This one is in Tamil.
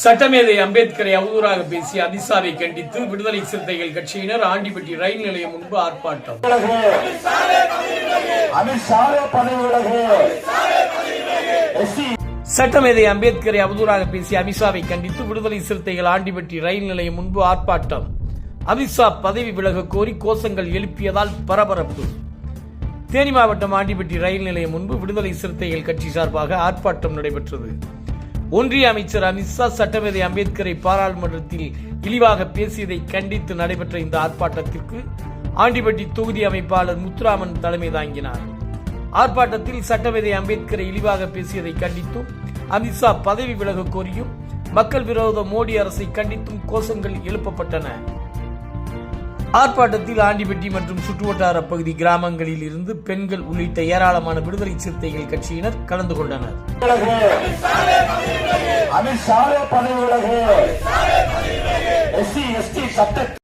சட்டமேதை அம்பேத்கரை அவதூறாக பேசிய அதிசாவை கண்டித்து விடுதலை சிறுத்தைகள் கட்சியினர் ஆண்டிப்பட்டி ரயில் நிலையம் முன்பு ஆர்ப்பாட்டம். சட்டமேதை அம்பேத்கரை அவதூறாக பேசிய அமித்ஷாவை கண்டித்து விடுதலை சிறுத்தைகள் ஆண்டிப்பட்டி ரயில் நிலையம் முன்பு ஆர்ப்பாட்டம். அமித்ஷா பதவி விலக கோரி கோஷங்கள் எழுப்பியதால் பரபரப்பு. தேனி மாவட்டம் ஆண்டிப்பட்டி ரயில் நிலையம் முன்பு விடுதலை சிறுத்தைகள் கட்சி சார்பாக ஆர்ப்பாட்டம் நடைபெற்றது. ஒன்றிய அமைச்சர் அமித்ஷா சட்டமேதை அம்பேத்கரை பாராளுமன்றத்தில் இழிவாக பேசியதை கண்டித்து நடைபெற்ற இந்த ஆர்ப்பாட்டத்திற்கு ஆண்டிப்பட்டி தொகுதி அமைப்பாளர் முத்துராமன் தலைமை தாங்கினார். ஆர்ப்பாட்டத்தில் சட்டமேதை அம்பேத்கரை இழிவாக பேசியதை கண்டித்தும் அமித்ஷா பதவி விலக கோரியும் மக்கள் விரோத மோடி அரசை கண்டித்தும் கோஷங்கள் எழுப்பப்பட்டன. ஆர்ப்பாட்டத்தில் ஆண்டிப்பட்டி மற்றும் சுற்றுவட்டார பகுதி கிராமங்களில் இருந்து பெண்கள் உள்ளிட்ட ஏராளமான விடுதலை சிறுத்தைகள் கட்சியினர் கலந்து கொண்டனர். விலகு. பதவி